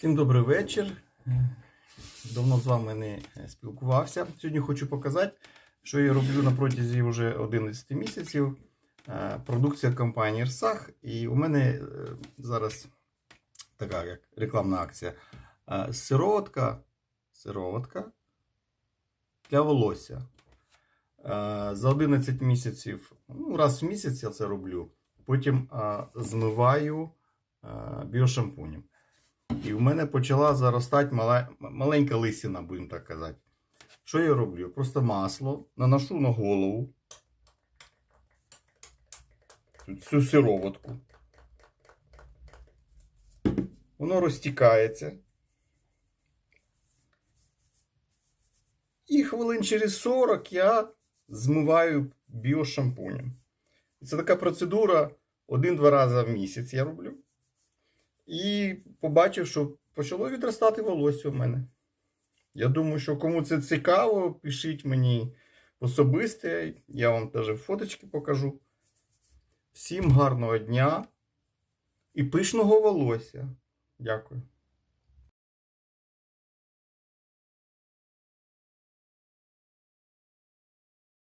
Всім добрий вечір. Давно з вами не спілкувався. Сьогодні хочу показати, що я роблю на протязі вже 11 місяців. Е, Продукція компанії Рсах. І у мене е, зараз така як рекламна акція. Е, Сироватка, сироватка для волосся. За 11 місяців, ну, раз в місяць я це роблю. Потім змиваю біошампунем. І в мене почала заростати мала, маленька лисина, будемо так казати. Що я роблю? Просто масло наношу на голову. Цю сироватку. Воно розтікається. І хвилин через 40 я змиваю біошампунем. Це така процедура один-два рази в місяць я роблю. І побачив, що почало відростати волосся у мене. Я думаю, що кому це цікаво, пишіть мені особисте, я вам теж фоточки покажу. Всім гарного дня і пишного волосся. Дякую.